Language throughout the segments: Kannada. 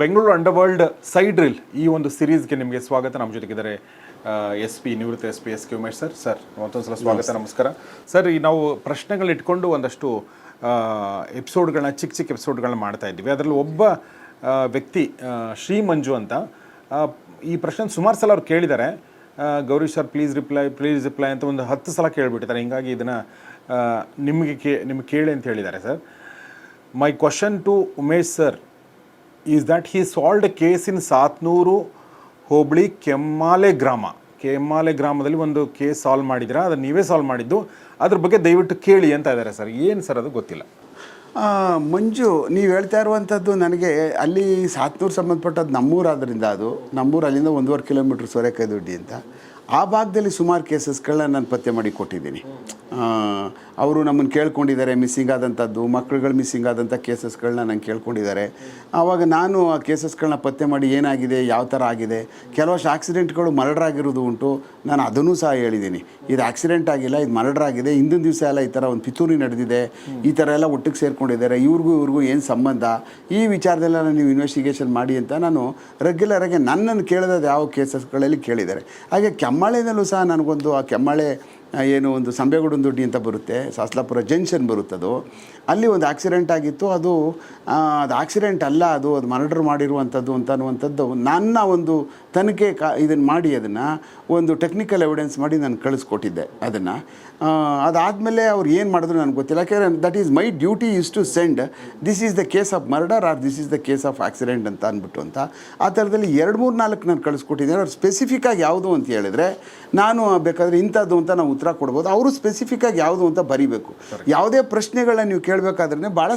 ಬೆಂಗಳೂರು ಅಂಡರ್ ವರ್ಲ್ಡ್ ಸೈಡ್ ರಿಲ್ ಈ ಒಂದು ಸಿರೀಸ್ಗೆ ನಿಮಗೆ ಸ್ವಾಗತ. ನಮ್ಮ ಜೊತೆಗಿದ್ದಾರೆ ಎಸ್ ಪಿ ನಿವೃತ್ತ S P S K Umesh sir. Sir ಮತ್ತೊಂದು ಸಲ ಸ್ವಾಗತ ನಮಸ್ಕಾರ. ಸರ್ ಈ ನಾವು ಪ್ರಶ್ನೆಗಳು ಇಟ್ಕೊಂಡು ಒಂದಷ್ಟು ಎಪಿಸೋಡ್ಗಳನ್ನ ಚಿಕ್ಕ ಚಿಕ್ಕ ಎಪಿಸೋಡ್ಗಳನ್ನ ಮಾಡ್ತಾ ಇದ್ದೀವಿ. ಅದರಲ್ಲಿ ಒಬ್ಬ ವ್ಯಕ್ತಿ ಶ್ರೀ ಮಂಜು ಅಂತ ಈ ಪ್ರಶ್ನೆ ಸುಮಾರು ಸಲ ಅವ್ರು ಕೇಳಿದ್ದಾರೆ. Gauri sir please reply please reply ಅಂತ ಒಂದು ಹತ್ತು ಸಲ ಕೇಳಿಬಿಟ್ಟಿದ್ದಾರೆ. ಹಿಂಗಾಗಿ ಇದನ್ನು ನಿಮಗೆ ಕೇ ನಿಮ್ಗೆ ಕೇಳಿ ಅಂತ ಹೇಳಿದ್ದಾರೆ sir. My question to Umesh sir is that he solved case in Satnur ಹೋಬಳಿ ಕೆಮ್ಮಾಲೆ ಗ್ರಾಮ ಕೆಮ್ಮಾಲೆ ಗ್ರಾಮದಲ್ಲಿ ಒಂದು ಕೇಸ್ ಸಾಲ್ವ್ ಮಾಡಿದಿರಾ ಅದನ್ನು ನೀವೇ ಸಾಲ್ವ್ ಮಾಡಿದ್ದು. ಅದ್ರ ಬಗ್ಗೆ ದಯವಿಟ್ಟು ಕೇಳಿ ಅಂತ ಇದ್ದಾರೆ ಸರ್. ಏನು ಸರ್ ಅದು ಗೊತ್ತಿಲ್ಲ. ಮಂಜು, ನೀವು ಹೇಳ್ತಾ ಇರುವಂಥದ್ದು ನನಗೆ ಅಲ್ಲಿ ಸಾತ್ನೂರು ಸಂಬಂಧಪಟ್ಟದ್ದು ನಮ್ಮೂರಾದ್ದರಿಂದ ಅದು. ನಮ್ಮೂರು ಅಲ್ಲಿಂದ ಒಂದೂವರೆ ಕಿಲೋಮೀಟ್ರ್ ಸೊರೆಕಾಯಿ ದುಡ್ಡಿ ಅಂತ. ಆ ಭಾಗದಲ್ಲಿ ಸುಮಾರು ಕೇಸಸ್ಗಳನ್ನ ನಾನು ಪತ್ತೆ ಮಾಡಿ ಕೊಟ್ಟಿದ್ದೀನಿ. ಅವರು ನಮ್ಮನ್ನು ಕೇಳ್ಕೊಂಡಿದ್ದಾರೆ, ಮಿಸ್ಸಿಂಗ್ ಆದಂಥದ್ದು ಮಕ್ಕಳುಗಳು ಮಿಸ್ಸಿಂಗ್ ಆದಂಥ ಕೇಸಸ್ಗಳನ್ನ ನಂಗೆ ಕೇಳ್ಕೊಂಡಿದ್ದಾರೆ. ಆವಾಗ ನಾನು ಆ ಕೇಸಸ್ಗಳನ್ನ ಪತ್ತೆ ಮಾಡಿ ಏನಾಗಿದೆ, ಯಾವ ಥರ ಆಗಿದೆ ಕೆಲವಷ್ಟು ಆಕ್ಸಿಡೆಂಟ್ಗಳು ಮರ್ಡರ್ ಆಗಿರೋದು ಉಂಟು, ನಾನು ಅದನ್ನು ಸಹ ಹೇಳಿದ್ದೀನಿ. ಇದು ಆಕ್ಸಿಡೆಂಟ್ ಆಗಿಲ್ಲ, ಇದು ಮರ್ಡರ್ ಆಗಿದೆ, ಹಿಂದಿನ ದಿವಸ ಎಲ್ಲ ಈ ಥರ ಒಂದು ಪಿತೂರಿ ನಡೆದಿದೆ, ಈ ಥರ ಎಲ್ಲ ಒಟ್ಟಿಗೆ ಸೇರ್ಕೊಂಡಿದ್ದಾರೆ, ಇವ್ರಿಗೂ ಇವ್ರಿಗೂ ಏನು ಸಂಬಂಧ, ಈ ವಿಚಾರದಲ್ಲೆಲ್ಲ ನೀವು ಇನ್ವೆಸ್ಟಿಗೇಷನ್ ಮಾಡಿ ಅಂತ ನಾನು ರೆಗ್ಯುಲರಾಗಿ ನನ್ನನ್ನು ಕೇಳಿದ ಯಾವ ಕೇಸಸ್ಗಳಲ್ಲಿ ಕೇಳಿದ್ದಾರೆ. ಹಾಗೆ ಕೆಮ್ಮಾಳೆನಲ್ಲೂ ಸಹ ನನಗೊಂದು ಆ ಕೆಮ್ಮಾಳೆ ಏನು ಒಂದು ಸಂಬೇಗೌಡನ ದುಡ್ಡಿ ಅಂತ ಬರುತ್ತೆ, ಸಾಸ್ಲಾಪುರ ಜಂಕ್ಷನ್ ಬರುತ್ತದು ಅಲ್ಲಿ ಒಂದು ಆಕ್ಸಿಡೆಂಟ್ ಆಗಿತ್ತು, ಅದು ಅದು ಆಕ್ಸಿಡೆಂಟ್ ಅಲ್ಲ ಅದು ಅದು ಮರ್ಡರ್ ಮಾಡಿರುವಂಥದ್ದು ಅಂತ ಅನ್ನುವಂಥದ್ದು, ನನ್ನ ಒಂದು ತನಿಖೆ ಕಾ, ಇದನ್ನು ಮಾಡಿ ಅದನ್ನು, ಒಂದು ಟೆಕ್ನಿಕಲ್ ಎವಿಡೆನ್ಸ್ ಮಾಡಿ ನಾನು ಕಳಿಸ್ಕೊಟ್ಟಿದ್ದೆ ಅದನ್ನು. ಅದಾದಮೇಲೆ ಅವ್ರು ಏನು ಮಾಡಿದ್ರು ನನಗೆ ಗೊತ್ತಿಲ್ಲ. ಯಾಕೆಂದರೆ that is my duty is to send this is the case of murder or this is the case of accident ಅಂತ ಅಂದ್ಬಿಟ್ಟು ಅಂತ. ಆ ಥರದಲ್ಲಿ ಎರಡು ಮೂರು ನಾಲ್ಕು ನಾನು ಕಳಿಸ್ಕೊಟ್ಟಿದ್ದೇನೆ. ಅವ್ರು ಸ್ಪೆಸಿಫಿಕ್ಕಾಗಿ ಯಾವುದು ಅಂತ ಹೇಳಿದ್ರೆ, ನಾನು ಬೇಕಾದರೆ ಇಂಥದ್ದು ಅಂತ ನಾವು ಉತ್ತರ ಕೊಡ್ಬೋದು. ಅವರು ಸ್ಪೆಸಿಫಿಕ್ಕಾಗಿ ಯಾವುದು ಅಂತ ಬರೀಬೇಕು. ಯಾವುದೇ ಪ್ರಶ್ನೆಗಳನ್ನ ನೀವು ಕೇಳಬೇಕಾದ್ರೆ ಭಾಳ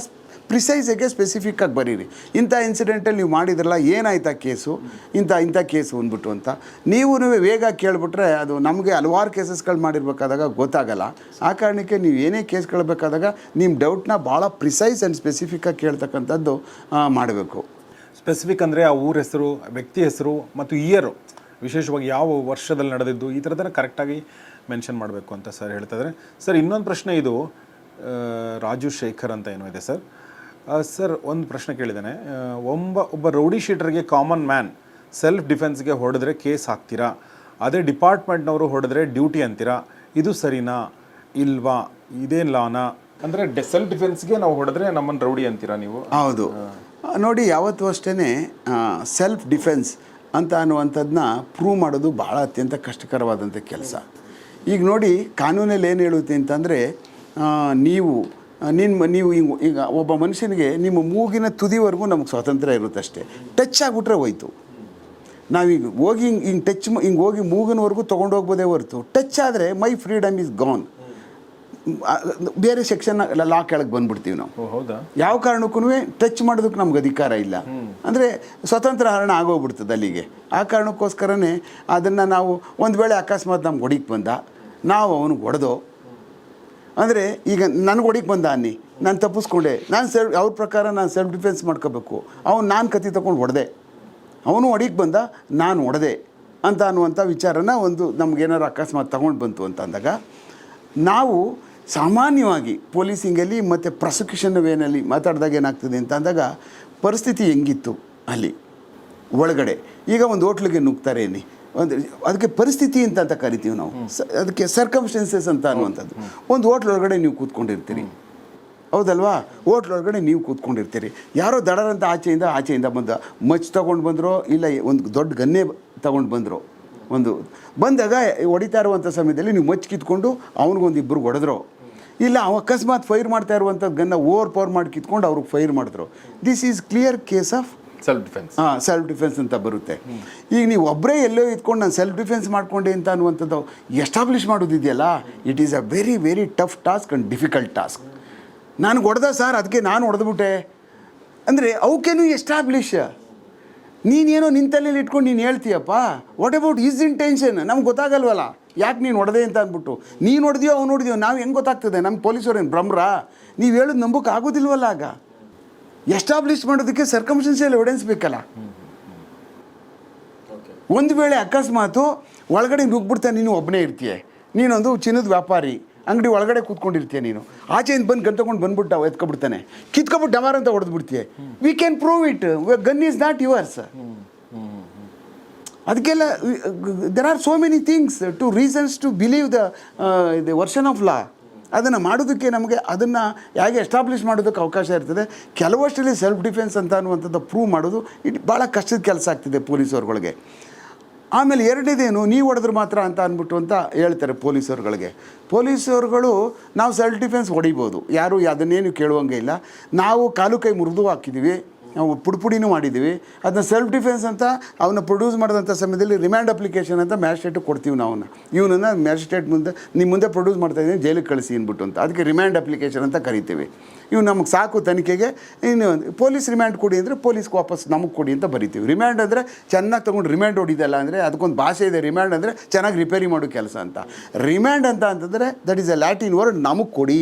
ಪ್ರಿಸೈಸಾಗೆ ಸ್ಪೆಸಿಫಿಕ್ಕಾಗಿ ಬರೀರಿ. ಇಂಥ ಇನ್ಸಿಡೆಂಟಲ್ಲಿ ನೀವು ಮಾಡಿದ್ರಲ್ಲ ಏನಾಯ್ತಾ ಕೇಸು? ಇಂಥ ಇಂಥ ಕೇಸು ಅಂದ್ಬಿಟ್ಟು ಅಂತ. ನೀವು ವೇಗ ಕೇಳಿಬಿಟ್ರೆ ಅದು ನಮಗೆ ಹಲವಾರು ಕೇಸಸ್ಗಳು ಮಾಡಿರ್ಬೇಕಾದಾಗ ಗೊತ್ತಾಗಲ್ಲ. ಆ ಕಾರಣಕ್ಕೆ ನೀವು ಏನೇ ಕೇಸ್ ಕೇಳಬೇಕಾದಾಗ ನಿಮ್ಮ ಡೌಟ್ನ ಭಾಳ ಪ್ರಿಸೈಸ್ ಆ್ಯಂಡ್ ಸ್ಪೆಸಿಫಿಕ್ಕಾಗಿ ಕೇಳ್ತಕ್ಕಂಥದ್ದು ಮಾಡಬೇಕು. ಸ್ಪೆಸಿಫಿಕ್ ಅಂದರೆ ಆ ಊರ ಹೆಸರು ವ್ಯಕ್ತಿ ಹೆಸರು ಮತ್ತು ಇಯರು ವಿಶೇಷವಾಗಿ ಯಾವ ವರ್ಷದಲ್ಲಿ ನಡೆದಿದ್ದು ಈ ಥರದನ್ನು ಕರೆಕ್ಟಾಗಿ ಮೆನ್ಷನ್ ಮಾಡಬೇಕು ಅಂತ ಸರ್ ಹೇಳ್ತಾ ಇದ್ದಾರೆ ಸರ್ ಇನ್ನೊಂದು ಪ್ರಶ್ನೆ ಇದು ರಾಜು ಶೇಖರ್ ಅಂತ ಏನೋ ಇದೆ ಸರ್ ಸರ್ ಒಂದು ಪ್ರಶ್ನೆ ಕೇಳಿದ್ದಾನೆ. ಒಬ್ಬ ಒಬ್ಬ ರೌಡಿ ಶೀಟರ್ಗೆ ಕಾಮನ್ ಮ್ಯಾನ್ ಸೆಲ್ಫ್ ಡಿಫೆನ್ಸ್ಗೆ ಹೊಡೆದ್ರೆ ಕೇಸ್ ಹಾಕ್ತೀರಾ? ಅದೇ ಡಿಪಾರ್ಟ್ಮೆಂಟ್ನವರು ಹೊಡೆದ್ರೆ ಡ್ಯೂಟಿ ಅಂತೀರಾ? ಇದು ಸರಿನಾ? ಇಲ್ವಾ? ಇದೇನು ಲಾನಾ ಅಂದರೆ ಸೆಲ್ಫ್ ಡಿಫೆನ್ಸ್ಗೆ ನಾವು ಹೊಡೆದ್ರೆ ನಮ್ಮನ್ನು ರೌಡಿ ಅಂತೀರಾ ನೀವು? ಹೌದು. ನೋಡಿ ಯಾವತ್ತೂ ಅಷ್ಟೇ ಸೆಲ್ಫ್ ಡಿಫೆನ್ಸ್ ಅಂತ ಅನ್ನುವಂಥದ್ದನ್ನ ಪ್ರೂವ್ ಮಾಡೋದು ಭಾಳ ಅತ್ಯಂತ ಕಷ್ಟಕರವಾದಂಥ ಕೆಲಸ. ಈಗ ನೋಡಿ ಕಾನೂನಲ್ಲಿ ಏನು ಹೇಳುತ್ತೆ ಅಂತಂದರೆ ನೀವು ನಿಮ್ಮ ನೀವು ಹಿಂಗೆ ಈಗ ಒಬ್ಬ ಮನುಷ್ಯನಿಗೆ ನಿಮ್ಮ ಮೂಗಿನ ತುದಿವರೆಗೂ ನಮಗೆ ಸ್ವಾತಂತ್ರ್ಯ ಇರುತ್ತೆ ಅಷ್ಟೇ ಟಚ್ ಆಗಿಬಿಟ್ರೆ ಹೋಯ್ತು. ನಾವೀಗ ಹೋಗಿ ಹಿಂಗೆ ಹಿಂಗೆ ಟಚ್ ಹಿಂಗೆ ಹೋಗಿ ಮೂಗಿನವರೆಗೂ ತೊಗೊಂಡು ಹೋಗ್ಬೋದೇ ಹೊರತು. ಟಚ್ ಆದರೆ ಮೈ ಫ್ರೀಡಮ್ ಈಸ್ ಗಾನ್ ಬೇರೆ ಸೆಕ್ಷನ್ ಲಾ ಕೆಳಗೆ ಬಂದ್ಬಿಡ್ತೀವಿ ನಾವು. ಹೌದಾ? ಯಾವ ಕಾರಣಕ್ಕೂ ಟಚ್ ಮಾಡೋದಕ್ಕೆ ನಮ್ಗೆ ಅಧಿಕಾರ ಇಲ್ಲ. ಅಂದರೆ ಸ್ವತಂತ್ರ ಹರಣ ಆಗೋಗ್ಬಿಡ್ತದೆ ಅಲ್ಲಿಗೆ. ಆ ಕಾರಣಕ್ಕೋಸ್ಕರನೇ ಅದನ್ನು ನಾವು ಒಂದು ವೇಳೆ ಅಕಸ್ಮಾತ್ ನಮ್ಗೆ ಹೊಡಿಗೆ ಬಂದ ನಾವು ಅವನಿಗೆ ಹೊಡೆದೋ ಅಂದರೆ ಈಗ ನನಗೆ ಹೊಡಿಗೆ ಬಂದ ಅನ್ನಿ. ನಾನು ತಪ್ಪಿಸ್ಕೊಂಡೆ. ನಾನು ಸೆಲ್ಫ್ ಅವ್ರ ಪ್ರಕಾರ ನಾನು ಸೆಲ್ಫ್ ಡಿಫೆನ್ಸ್ ಮಾಡ್ಕೋಬೇಕು. ಅವನು ನಾನು ಕತ್ತಿ ತಗೊಂಡು ಹೊಡೆದೆ ಅವನು ಹೊಡಿಗೆ ಬಂದ, ನಾನು ಹೊಡೆದೆ ಅಂತ ಅನ್ನುವಂಥ ವಿಚಾರನ ಒಂದು ನಮಗೇನಾರು ಅಕಸ್ಮಾತ್ ತೊಗೊಂಡು ಬಂತು ಅಂತ ಅಂದಾಗ, ನಾವು ಸಾಮಾನ್ಯವಾಗಿ ಪೊಲೀಸಿಂಗಲ್ಲಿ ಮತ್ತು ಪ್ರಾಸಿಕ್ಯೂಷನ್ ವೇನಲ್ಲಿ ಮಾತಾಡಿದಾಗ ಏನಾಗ್ತದೆ ಅಂತ ಅಂದಾಗ, ಪರಿಸ್ಥಿತಿ ಹೆಂಗಿತ್ತು ಅಲ್ಲಿ? ಒಳಗಡೆ. ಈಗ ಒಂದು ಹೋಟ್ಲಿಗೆ ನುಗ್ತಾರೆ ಅನ್ನಿ. ಒಂದು ಅದಕ್ಕೆ ಪರಿಸ್ಥಿತಿ ಅಂತ ಅಂತ ಕರಿತೀವಿ ನಾವು? ಸ ಅದಕ್ಕೆ ಸರ್ಕಮ್ಸ್ಟೆನ್ಸಸ್ ಅಂತ ಅನ್ನುವಂಥದ್ದು. ಒಂದು ಹೋಟ್ಲ್ ಒಳಗಡೆ ನೀವು ಕೂತ್ಕೊಂಡಿರ್ತೀರಿ. ಹೌದಲ್ವಾ? ಹೋಟ್ಲ್ ಒಳಗಡೆ ನೀವು ಕೂತ್ಕೊಂಡಿರ್ತೀರಿ. ಯಾರೋ ದಡರಂತ ಆಚೆಯಿಂದ ಆಚೆಯಿಂದ ಬಂದ ಮಚ್ ತೊಗೊಂಡು ಬಂದರೋ ಇಲ್ಲ ಒಂದು ದೊಡ್ಡ ಗನ್ನೆ ತೊಗೊಂಡು ಬಂದರು ಒಂದು ಬಂದಾಗ ಹೊಡಿತಾ ಇರುವಂಥ ಸಮಯದಲ್ಲಿ ನೀವು ಮಚ್ ಕಿತ್ಕೊಂಡು ಅವ್ನಿಗೊಂದು ಇಬ್ಬರು ಹೊಡೆದ್ರು ಇಲ್ಲ ಅವ ಅಕಸ್ಮಾತ್ ಫೈರ್ ಮಾಡ್ತಾ ಇರುವಂಥ ಗನ್ನ ಓವರ್ ಪವರ್ ಮಾಡಿ ಕಿತ್ಕೊಂಡು ಅವ್ರಿಗೆ ಫೈರ್ ಮಾಡಿದ್ರು. This is clear case of self defence ಹಾಂ ಸೆಲ್ಫ್ ಡಿಫೆನ್ಸ್ ಅಂತ ಬರುತ್ತೆ. ಈಗ ನೀವು ಒಬ್ಬರೇ ಎಲ್ಲೋ ಇದ್ಕೊಂಡು ನಾನು ಸೆಲ್ಫ್ ಡಿಫೆನ್ಸ್ ಮಾಡಿಕೊಂಡೆ ಅಂತ ಅನ್ನುವಂಥದ್ದು establish ಮಾಡೋದಿದೆಯಲ್ಲ it is a very very tough task and difficult task ನಾನು ಹೊಡೆದ ಸರ್ ಅದಕ್ಕೆ ನಾನು ಹೊಡೆದ್ಬಿಟ್ಟೆ. ಅಂದರೆ ಅವಕ್ಕೇನು ಎಸ್ಟಾಬ್ಲಿಷ್ ನೀನೇನೋ ನಿಂತಲ್ಲಿ ಇಟ್ಕೊಂಡು ನೀನು ಹೇಳ್ತೀಯಪ್ಪ ವಾಟ್ ಅಬೌಟ್ ಈಸ್ ಇಂಟೆನ್ಷನ್ ನಮ್ಗೆ ಗೊತ್ತಾಗಲ್ವಲ್ಲ. ಯಾಕೆ ನೀನು ಹೊಡೆದೆ ಅಂತ ಅಂದ್ಬಿಟ್ಟು. ನೀನು ಹೊಡೆದಿಯೋ, ಅವ್ನು ಹೊಡೆದಿಯೋ, ನಾವು ಹೆಂಗೆ ಗೊತ್ತಾಗ್ತದೆ? ನಮ್ಮ ಪೊಲೀಸವ್ರೇನು ಭ್ರಮ್ರ? ನೀವು ಹೇಳೋದು ನಂಬಕ್ಕೆ ಆಗೋದಿಲ್ವಲ್ಲ ಆಗ. ಎಸ್ಟಾಬ್ಲಿಷ್ ಮಾಡೋದಕ್ಕೆ ಸರ್ಕಮ್ಸ್ಟೆನ್ಸಿಯಲ್ ಎವಿಡೆನ್ಸ್ ಬೇಕಲ್ಲ. ಒಂದು ವೇಳೆ ಅಕಸ್ಮಾತು ಒಳಗಡೆ ನುಗ್ಬಿಡ್ತಾ ನೀನು ಒಬ್ಬನೇ ಇರ್ತೀಯ, ನೀನೊಂದು ಚಿನ್ನದ ವ್ಯಾಪಾರಿ, ಅಂಗಡಿ ಒಳಗಡೆ ಕೂತ್ಕೊಂಡಿರ್ತೀಯ ನೀನು. ಆಚೆಯಿಂದ ಬಂದು ಗನ್ ತಗೊಂಡು ಬಂದ್ಬಿಟ್ಟು, ಎತ್ಕೊಬಿಡ್ತಾನೆ. ಕಿತ್ಕೊಬಿಟ್ಟು ಡಮಾರ್ ಅಂತ ಹೊಡೆದು ಬಿಡ್ತೀಯ we can prove it gun is not yours ಅದಕ್ಕೆಲ್ಲ there are so many things to reasons to believe the version of law ಅದನ್ನು ಮಾಡೋದಕ್ಕೆ ನಮಗೆ ಅದನ್ನು ಹೇಗೆ ಎಸ್ಟಾಬ್ಲಿಷ್ ಮಾಡೋದಕ್ಕೆ ಅವಕಾಶ ಇರ್ತದೆ. ಕೆಲವಷ್ಟರಲ್ಲಿ ಸೆಲ್ಫ್ ಡಿಫೆನ್ಸ್ ಅಂತ ಅನ್ನುವಂಥದ್ದು ಪ್ರೂವ್ ಮಾಡೋದು ಇಟ್ ಭಾಳ ಕಷ್ಟದ ಕೆಲಸ ಆಗ್ತಿದೆ ಪೊಲೀಸವ್ರಗಳಿಗೆ ಆಮೇಲೆ ಎರಡನೇದೇನು ನೀವು ಹೊಡೆದ್ರೆ ಮಾತ್ರ ಅಂತ ಅಂದ್ಬಿಟ್ಟು ಅಂತ ಹೇಳ್ತಾರೆ ಪೊಲೀಸರುಗಳಿಗೆ. ಪೊಲೀಸರುಗಳು ನಾವು ಸೆಲ್ಫ್ ಡಿಫೆನ್ಸ್ ಹೊಡಿಬೋದು. ಯಾರು ಅದನ್ನೇನು ಕೇಳುವಂಗೆ ಇಲ್ಲ. ನಾವು ಕಾಲು ಕೈ ಮುರಿದು ಹಾಕಿದ್ದೀವಿ ನಾವು ಪುಡಿಪುಡಿನೂ ಮಾಡಿದ್ದೀವಿ. ಅದನ್ನ ಸೆಲ್ಫ್ ಡಿಫೆನ್ಸ್ ಅಂತ ಅವನ್ನ ಪ್ರೊಡ್ಯೂಸ್ ಮಾಡಿದಂಥ ಸಮಯದಲ್ಲಿ ರಿಮ್ಯಾಂಡ್ ಅಪ್ಲಿಕೇಶನ್ ಅಂತ ಮ್ಯಾಜಿಸ್ಟ್ರೇಟಿಗೆ ಕೊಡ್ತೀವಿ ನಾವು ಇವನನ್ನು ಮ್ಯಾಜಿಸ್ಟ್ರೇಟ್ ಮುಂದೆ ನಿಮ್ಮ ಮುಂದೆ ಪ್ರೊಡ್ಯೂಸ್ ಮಾಡ್ತಾ ಇದ್ದೀನಿ, ಜೈಲಿಗೆ ಕಳಿಸಿ ಅಂದ್ಬಿಟ್ಟು ಅಂತ. ಅದಕ್ಕೆ ರಿಮ್ಯಾಂಡ್ ಅಪ್ಲಿಕೇಶನ್ ಅಂತ ಕರಿತೀವಿ. ಇವು ನಮಗೆ ಸಾಕು ತನಿಖೆಗೆ. ಇನ್ನು ಪೊಲೀಸ್ ರಿಮ್ಯಾಂಡ್ ಕೊಡಿ ಅಂದರೆ ಪೊಲೀಸ್ಗೆ ವಾಪಸ್ ನಮಗೆ ಕೊಡಿ ಅಂತ ಬರಿತೀವಿ. ರಿಮ್ಯಾಂಡ್ ಅಂದರೆ ಚೆನ್ನಾಗಿ ತೊಗೊಂಡು ರಿಮ್ಯಾಂಡ್ ಹೊಡಿದಲ್ಲ ಅಂದರೆ ಅದಕ್ಕೊಂದು ಭಾಷೆ ಇದೆ. ರಿಮ್ಯಾಂಡ್ ಅಂದರೆ ಚೆನ್ನಾಗಿ ರಿಪೇರಿ ಮಾಡೋ ಕೆಲಸ ಅಂತ. ರಿಮ್ಯಾಂಡ್ ಅಂತ ಅಂತಂದರೆ that is a Latin word ನಮಗೆ ಕೊಡಿ.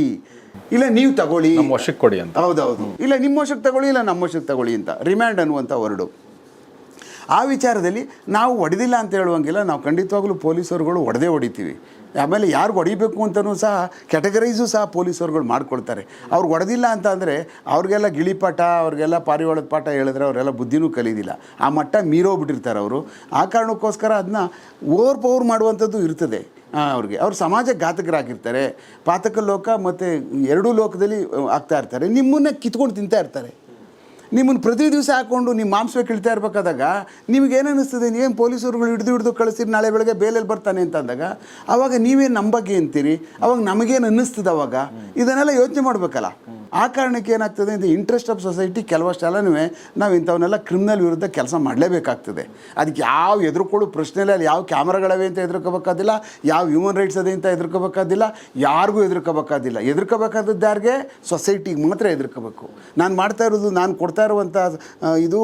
ಇಲ್ಲ ನೀವು ತಗೊಳ್ಳಿ. ನಮ್ಮ ವಶಕ್ಕೆ ಕೊಡಿ ಅಂತ. ಹೌದೌದು. ಇಲ್ಲ ನಿಮ್ಮ ವಶಕ್ಕೆ ತಗೊಳ್ಳಿ ಇಲ್ಲ ನಮ್ಮ ವಶಕ್ಕೆ ತಗೊಳ್ಳಿ ಅಂತ. ರಿಮ್ಯಾಂಡ್ ಅನ್ನುವಂಥ ವರ್ಡು ಆ ವಿಚಾರದಲ್ಲಿ ನಾವು ಹೊಡೆದಿಲ್ಲ ಅಂತ ಹೇಳುವಂಗಿಲ್ಲ ನಾವು ಖಂಡಿತವಾಗಲೂ ಪೊಲೀಸರುಗಳು ಹೊಡೆದೇ ಹೊಡಿತೀವಿ. ಆಮೇಲೆ ಯಾರು ಹೊಡಿಬೇಕು ಅಂತಲೂ ಸಹ ಕ್ಯಾಟಗರೈಸು ಸಹ ಪೊಲೀಸರುಗಳು ಮಾಡ್ಕೊಳ್ತಾರೆ. ಅವ್ರು ಹೊಡೆದಿಲ್ಲ ಅಂತ ಅಂದರೆ ಅವ್ರಿಗೆಲ್ಲ ಗಿಳಿಪಾಠ, ಅವ್ರಿಗೆಲ್ಲ ಪಾರಿವಾಳದ ಪಾಠ ಹೇಳಿದ್ರೆ ಅವರೆಲ್ಲ ಬುದ್ಧಿನೂ ಕಲಿಯೋದಿಲ್ಲ ಆ ಮಟ್ಟ ಮೀರೋಗ್ಬಿಟ್ಟಿರ್ತಾರೆ ಅವರು. ಆ ಕಾರಣಕ್ಕೋಸ್ಕರ ಅದನ್ನ ಓವರ್ ಪವರ್ ಮಾಡುವಂಥದ್ದು ಇರ್ತದೆ. ಅವ್ರಿಗೆ. ಅವ್ರು ಸಮಾಜ ಘಾತಕರಾಗಿರ್ತಾರೆ. ಪಾತಕ ಲೋಕ ಮತ್ತು ಎರಡೂ ಲೋಕದಲ್ಲಿ ಆಗ್ತಾ ಇರ್ತಾರೆ. ನಿಮ್ಮನ್ನೇ ಕಿತ್ಕೊಂಡು ತಿಂತಾ ಇರ್ತಾರೆ. ನಿಮ್ಮನ್ನು ಪ್ರತಿ ದಿವಸ ಹಾಕ್ಕೊಂಡು ನಿಮ್ಮ ಮಾಂಸ ಕೀಳ್ತಾ ಇರಬೇಕಾದಾಗ ನಿಮ್ಗೆ ಏನು ಅನ್ನಿಸ್ತದೆ? ಏನು ಪೊಲೀಸರುಗಳು ಹಿಡಿದು ಹಿಡಿದು ಕಳಿಸಿರಿ ನಾಳೆ ಬೆಳಗ್ಗೆ ಬೇಲೆಲ್ಲಿ ಬರ್ತಾನೆ ಅಂತ ಅಂದಾಗ ಅವಾಗ ನೀವೇನು ನಮ್ಮ ಬಗ್ಗೆ ಅಂತೀರಿ? ಅವಾಗ ನಮಗೇನು ಅನ್ನಿಸ್ತದೆ ಅವಾಗ? ಇದನ್ನೆಲ್ಲ ಯೋಚನೆ ಮಾಡಬೇಕಲ್ಲ. ಆ ಕಾರಣಕ್ಕೆ ಏನಾಗ್ತದೆ ಇದು ಇಂಟ್ರೆಸ್ಟ್ ಆಫ್ ಸೊಸೈಟಿ ಕೆಲವಷ್ಟೆಲ್ಲನೂ ನಾವು ಇಂಥವನ್ನೆಲ್ಲ ಕ್ರಿಮಿನಲ್ ವಿರುದ್ಧ ಕೆಲಸ ಮಾಡಲೇಬೇಕಾಗ್ತದೆ. ಅದಕ್ಕೆ ಯಾವ ಎದುರುಕೊಳ್ಳೋ ಪ್ರಶ್ನೆಲ್ಲ ಅಲ್ಲಿ ಯಾವ ಕ್ಯಾಮ್ರಾಗಳವೆ ಅಂತ ಎದುರ್ಕೋಬೇಕಾದಿಲ್ಲ, ಯಾವ ಹ್ಯೂಮನ್ ರೈಟ್ಸ್ ಅದೇ ಅಂತ ಎದುರ್ಕೋಬೇಕಾದಿಲ್ಲ, ಯಾರಿಗೂ ಎದುರ್ಕೋಬೇಕಾದಿಲ್ಲ. ಎದುರ್ಕೋಬೇಕಾದದ್ದು ಯಾರಿಗೆ? ಸೊಸೈಟಿಗೆ ಮಾತ್ರ ಎದುರ್ಕೋಬೇಕು. ನಾನು ಮಾಡ್ತಾ ಇರೋದು, ನಾನು ಕೊಡ್ತಾ ಇರುವಂಥ ಇದು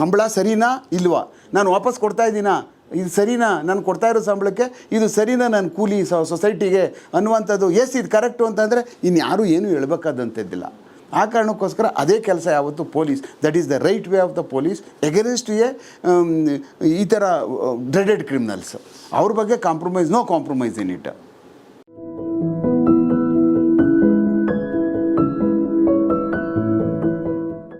ಸಂಬಳ ಸರಿನಾ ಇಲ್ವಾ? ನಾನು ವಾಪಸ್ ಕೊಡ್ತಾ ಇದ್ದೀನಾ? ಇದು ಸರಿನಾ? ನಾನು ಕೊಡ್ತಾ ಇರೋ ಸಂಬಳಕ್ಕೆ ಇದು ಸರಿನಾ ನಾನು ಕೂಲಿ ಸೊಸೈಟಿಗೆ ಅನ್ನುವಂಥದ್ದು? ಎಸ್ ಇದು ಕರೆಕ್ಟು ಅಂತಂದರೆ ಇನ್ಯಾರೂ ಏನೂ ಹೇಳ್ಬೇಕಾದಂಥದ್ದಿಲ್ಲ. ಆ ಕಾರಣಕ್ಕೋಸ್ಕರ ಅದೇ ಕೆಲಸ ಯಾವತ್ತು police that is the right way of the police against a ಈ ಥರ ಡ್ರೆಡೆಡ್ ಕ್ರಿಮಿನಲ್ಸ್ ಅವ್ರ ಬಗ್ಗೆ compromise no compromise in it